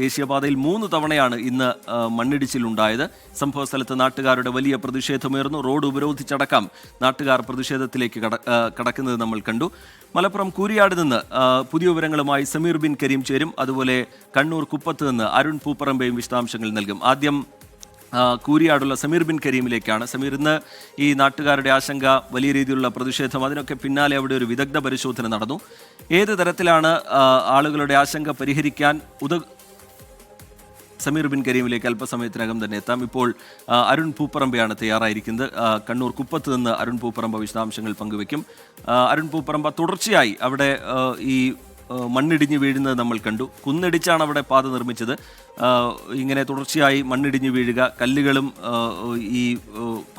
ദേശീയപാതയിൽ മൂന്ന് തവണയാണ് ഇന്ന് മണ്ണിടിച്ചിലുണ്ടായത്. സംഭവ സ്ഥലത്ത് നാട്ടുകാരുടെ വലിയ പ്രതിഷേധമുയർന്നു. റോഡ് ഉപരോധിച്ചടക്കം നാട്ടുകാർ പ്രതിഷേധത്തിലേക്ക് കട കടക്കുന്നത് നമ്മൾ കണ്ടു. മലപ്പുറം കൂരിയാട് നിന്ന് പുതിയ വിവരങ്ങളുമായി സമീർ ബിൻ കരീം ചേരും. അതുപോലെ കണ്ണൂർ കുപ്പത്ത് നിന്ന് അരുൺ പൂപ്പറമ്പയും വിശദാംശങ്ങൾ നൽകും. ആദ്യം കൂരിയാടുള്ള സമീർ ബിൻ കരീമിലേക്കാണ്. സമീർ ഇന്ന് ഈ നാട്ടുകാരുടെ ആശങ്ക വലിയ രീതിയിലുള്ള പ്രതിഷേധം അതിനൊക്കെ പിന്നാലെ അവിടെ ഒരു വിദഗ്ധ പരിശോധന നടന്നു. ഏത് തരത്തിലാണ് ആളുകളുടെ ആശങ്ക പരിഹരിക്കാൻ ഉത സമീർ ബിൻ കരീമിലേക്ക് അല്പസമയത്തിനകം തന്നെ എത്താം. ഇപ്പോൾ അരുൺ പൂപ്പറമ്പയാണ് തയ്യാറായിരിക്കുന്നത്. കണ്ണൂർ കുപ്പത്ത് നിന്ന് അരുൺ പൂപ്പറമ്പ വിശദാംശങ്ങൾ പങ്കുവെക്കും അരുൺ പൂപ്പറമ്പ തുടർച്ചയായി അവിടെ ഈ മണ്ണിടിഞ്ഞ് വീഴുന്നത് നമ്മൾ കണ്ടു. കുന്നിടിച്ചാണ് അവിടെ പാത നിർമ്മിച്ചത്. ഇങ്ങനെ തുടർച്ചയായി മണ്ണിടിഞ്ഞ് വീഴുക കല്ലുകളും ഈ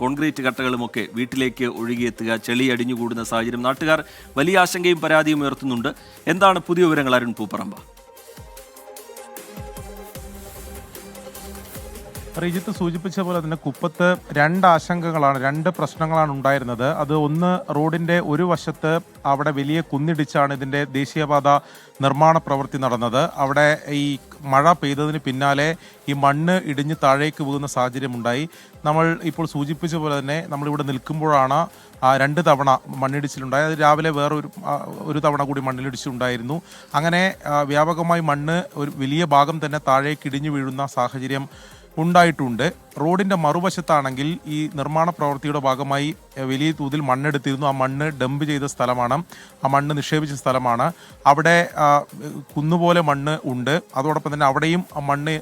കോൺക്രീറ്റ് കട്ടകളുമൊക്കെ വീട്ടിലേക്ക് ഒഴുകിയെത്തുക ചെളി അടിഞ്ഞുകൂടുന്ന സാഹചര്യം നാട്ടുകാർ വലിയ ആശങ്കയും പരാതിയും ഉയർത്തുന്നുണ്ട്. എന്താണ് പുതിയ വിവരങ്ങൾ അരുൺ പൂപ്പറമ്പ? റിജിത്ത് സൂചിപ്പിച്ച പോലെ തന്നെ കുപ്പത്ത് രണ്ട് ആശങ്കകളാണ് രണ്ട് പ്രശ്നങ്ങളാണ് ഉണ്ടായിരുന്നത്. അത് ഒന്ന് റോഡിന്റെ ഒരു വശത്ത് അവിടെ വലിയ കുന്നിടിച്ചാണ് ഇതിന്റെ ദേശീയപാത നിർമ്മാണ പ്രവൃത്തി നടന്നത്. അവിടെ ഈ മഴ പെയ്തതിന് പിന്നാലെ ഈ മണ്ണ് ഇടിഞ്ഞ് താഴേക്ക് പോകുന്ന സാഹചര്യമുണ്ടായി. നമ്മൾ ഇപ്പോൾ സൂചിപ്പിച്ച പോലെ തന്നെ നമ്മളിവിടെ നിൽക്കുമ്പോഴാണ് ആ രണ്ട് തവണ മണ്ണിടിച്ചിലുണ്ടായി അത് രാവിലെ വേറെ ഒരു ഒരു തവണ കൂടി മണ്ണിലിടിച്ചിലുണ്ടായിരുന്നു അങ്ങനെ വ്യാപകമായി മണ്ണ് ഒരു വലിയ ഭാഗം തന്നെ താഴേക്ക് ഇടിഞ്ഞു വീഴുന്ന സാഹചര്യം ഉണ്ടായിട്ടുണ്ട്. റോഡിന്റെ മറുവശത്താണെങ്കിൽ ഈ നിർമ്മാണ പ്രവൃത്തിയുടെ ഭാഗമായി വലിയ തോതിൽ മണ്ണെടുത്തിരുന്നു. ആ മണ്ണ് ഡംപ് ചെയ്ത സ്ഥലമാണ്. ആ മണ്ണ് നിക്ഷേപിച്ച സ്ഥലമാണ്. അവിടെ കുന്നുപോലെ മണ്ണ് ഉണ്ട്. അതോടൊപ്പം തന്നെ അവിടെയും ആ മണ്ണ്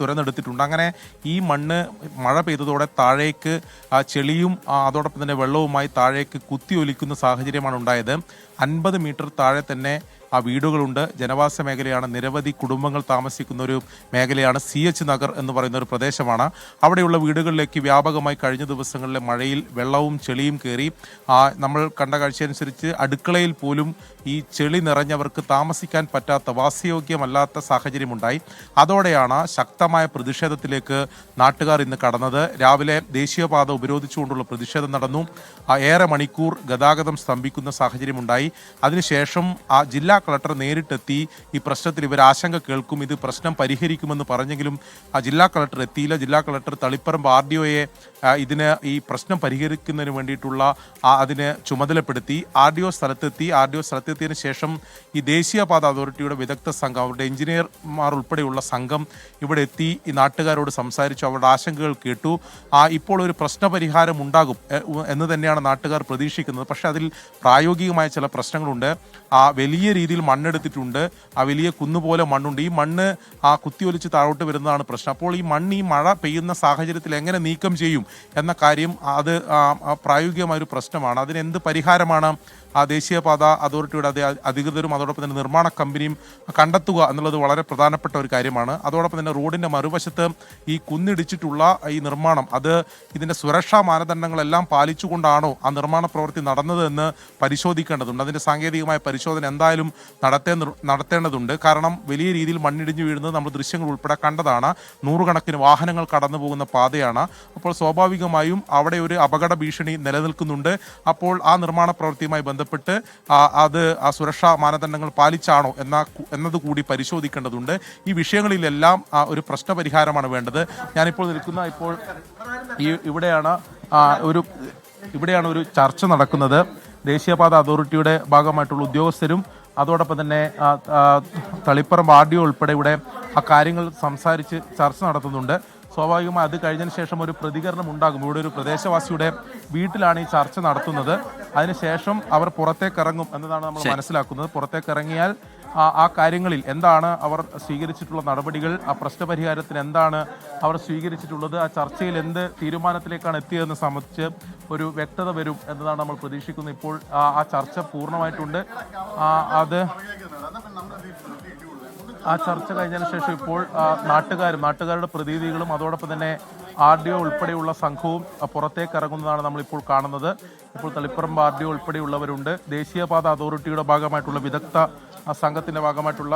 തുരന്നെടുത്തിട്ടുണ്ട്. അങ്ങനെ ഈ മണ്ണ് മഴ പെയ്തതോടെ താഴേക്ക് ആ ചെളിയും അതോടൊപ്പം തന്നെ വെള്ളവുമായി താഴേക്ക് കുത്തി കുത്തിയൊലിക്കുന്ന സാഹചര്യമാണ് ഉണ്ടായത്. അൻപത് മീറ്റർ താഴെ തന്നെ ആ വീടുകളുണ്ട്. ജനവാസ മേഖലയാണ്. നിരവധി കുടുംബങ്ങൾ താമസിക്കുന്ന ഒരു മേഖലയാണ് സി എച്ച് നഗർ എന്ന് പറയുന്ന ഒരു പ്രദേശമാണ്. അവിടെയുള്ള വീടുകളിലേക്ക് വ്യാപകമായി കഴിഞ്ഞ ദിവസങ്ങളിലെ മഴയിൽ വെള്ളവും ചെളിയും കയറി. നമ്മൾ കണ്ട കാഴ്ചയനുസരിച്ച് അടുക്കളയിൽ പോലും ഈ ചെളി നിറഞ്ഞവർക്ക് താമസിക്കാൻ പറ്റാത്ത വാസയോഗ്യമല്ലാത്ത സാഹചര്യമുണ്ടായി. അതോടെയാണ് ശക്തമായ പ്രതിഷേധത്തിലേക്ക് നാട്ടുകാർ ഇന്ന് കടന്നത്. രാവിലെ ദേശീയപാത ഉപരോധിച്ചുകൊണ്ടുള്ള പ്രതിഷേധം നടന്നു. ഏറെ മണിക്കൂർ ഗതാഗതം സ്തംഭിക്കുന്ന സാഹചര്യമുണ്ടായി. അതിനുശേഷം ആ ജില്ലാ കളക്ടർ നേരിട്ടെത്തി. ഈ പ്രശ്നത്തിൽ ഇവർ ആശങ്ക കേൾക്കും. ഇത് പ്രശ്നം പരിഹരിക്കുമെന്ന് പറഞ്ഞെങ്കിലും ആ ജില്ലാ കളക്ടർ എത്തിയില്ല. ജില്ലാ കളക്ടർ തളിപ്പറമ്പ് ആർ ഡി ഒയെ ഇതിന് ഈ പ്രശ്നം പരിഹരിക്കുന്നതിന് വേണ്ടിയിട്ടുള്ള അതിന് ചുമതലപ്പെടുത്തി ആർ ഡി ഒ സ്ഥലത്തെത്തി ആർ ഡി ഒ സ്ഥലത്തെത്തിയതിന് ശേഷം ഈ ദേശീയപാത അതോറിറ്റിയുടെ വിദഗ്ധ സംഘം അവരുടെ എഞ്ചിനീയർമാർ ഉൾപ്പെടെയുള്ള സംഘം ഇവിടെ എത്തി ഈ നാട്ടുകാരോട് സംസാരിച്ചു അവരുടെ ആശങ്കകൾ കേട്ടു. ആ ഇപ്പോൾ ഒരു പ്രശ്നപരിഹാരം ഉണ്ടാകും എന്ന് തന്നെയാണ് നാട്ടുകാർ പ്രതീക്ഷിക്കുന്നത്. പക്ഷേ അതിൽ പ്രായോഗികമായ ചില പ്രശ്നങ്ങളുണ്ട്. ആ വലിയ രീതിയിൽ മണ്ണെടുത്തിട്ടുണ്ട്. ആ വലിയ കുന്നുപോലെ മണ്ണുണ്ട്. ഈ മണ്ണ് ആ കുത്തിയൊലിച്ച് താഴോട്ട് വരുന്നതാണ് പ്രശ്നം. അപ്പോൾ ഈ മണ്ണ് ഈ മഴ പെയ്യുന്ന സാഹചര്യത്തിൽ എങ്ങനെ നീക്കം ചെയ്യും എന്ന കാര്യം അത് പ്രായോഗികമായ ഒരു പ്രശ്നമാണ്. അതിന് എന്ത് പരിഹാരമാണ് ആ ദേശീയപാത അതോറിറ്റിയുടെ അതേ അധികൃതരും അതോടൊപ്പം തന്നെ നിർമ്മാണ കമ്പനിയും കണ്ടെത്തുക എന്നുള്ളത് വളരെ പ്രധാനപ്പെട്ട ഒരു കാര്യമാണ്. അതോടൊപ്പം തന്നെ റോഡിന്റെ മറുവശത്ത് ഈ കുന്നിടിച്ചിട്ടുള്ള ഈ നിർമ്മാണം അത് ഇതിന്റെ സുരക്ഷാ മാനദണ്ഡങ്ങളെല്ലാം പാലിച്ചുകൊണ്ടാണോ ആ നിർമ്മാണ പ്രവൃത്തി നടന്നത് എന്ന് പരിശോധിക്കേണ്ടതുണ്ട്. അതിന്റെ സാങ്കേതികമായ പരിശോധന എന്തായാലും നടത്തേ നടത്തേണ്ടതുണ്ട്. കാരണം വലിയ രീതിയിൽ മണ്ണിടിഞ്ഞു വീഴുന്നത് നമ്മൾ ദൃശ്യങ്ങൾ ഉൾപ്പെടെ കണ്ടതാണ്. നൂറുകണക്കിന് വാഹനങ്ങൾ കടന്നു പോകുന്ന പാതയാണ്. അപ്പോൾ സ്വാഭാവികമായും അവിടെ ഒരു അപകട ഭീഷണി നിലനിൽക്കുന്നുണ്ട്. അപ്പോൾ ആ നിർമ്മാണ പ്രവൃത്തിയുമായി ബന്ധപ്പെട്ട് ആ, അത് ആ സുരക്ഷാ മാനദണ്ഡങ്ങൾ പാലിച്ചാണോ എന്ന എന്നതുകൂടി എന്നത് കൂടി പരിശോധിക്കേണ്ടതുണ്ട്. ഈ വിഷയങ്ങളിലെല്ലാം ഒരു പ്രശ്നപരിഹാരമാണ് വേണ്ടത്. ഞാനിപ്പോൾ നിൽക്കുന്ന ഇപ്പോൾ ഈ ഇവിടെയാണ് ഒരു ഇവിടെയാണ് ഒരു ചർച്ച നടക്കുന്നത്. ദേശീയപാത അതോറിറ്റിയുടെ ഭാഗമായിട്ടുള്ള ഉദ്യോഗസ്ഥരും അതോടൊപ്പം തന്നെ തളിപ്പറമ്പ് ആർ ഉൾപ്പെടെ ഇവിടെ ആ കാര്യങ്ങൾ സംസാരിച്ച് ചർച്ച നടത്തുന്നുണ്ട്. സ്വാഭാവികമായി അത് കഴിഞ്ഞതിന് ശേഷം ഒരു പ്രതികരണം ഉണ്ടാകും ഇവിടെ ഒരു പ്രദേശവാസിയുടെ വീട്ടിലാണ് ഈ ചർച്ച നടത്തുന്നത്. അതിനുശേഷം അവർ പുറത്തേക്ക് ഇറങ്ങും എന്നതാണ് നമ്മൾ മനസ്സിലാക്കുന്നത്. പുറത്തേക്ക് ഇറങ്ങിയാൽ ആ- കാര്യങ്ങളിൽ എന്താണ് അവർ സ്വീകരിച്ചിട്ടുള്ള നടപടികൾ ആ പ്രശ്നപരിഹാരത്തിന് എന്താണ് അവർ സ്വീകരിച്ചിട്ടുള്ളത് ആ ചർച്ചയിൽ എന്ത് തീരുമാനത്തിലേക്കാണ് എത്തിയതെന്ന് സംബന്ധിച്ച് ഒരു വ്യക്തത വരും എന്നതാണ് നമ്മൾ പ്രതീക്ഷിക്കുന്നത്. ഇപ്പോൾ ആ ചർച്ച പൂർണമായിട്ടുണ്ട്. ആ, അത് ആ ചർച്ച കഴിഞ്ഞതിന് ശേഷം ഇപ്പോൾ നാട്ടുകാരും നാട്ടുകാരുടെ പ്രതിനിധികളും അതോടൊപ്പം തന്നെ ആർ ഡി ഒ ഉൾപ്പെടെയുള്ള സംഘവും പുറത്തേക്ക് ഇറങ്ങുന്നതാണ് നമ്മളിപ്പോൾ കാണുന്നത്. ഇപ്പോൾ തളിപ്പറമ്പ് ആർ ഡി ഒ ഉൾപ്പെടെയുള്ളവരുണ്ട്. ദേശീയപാത അതോറിറ്റിയുടെ ഭാഗമായിട്ടുള്ള വിദഗ്ധ ആ, സംഘത്തിന്റെ ഭാഗമായിട്ടുള്ള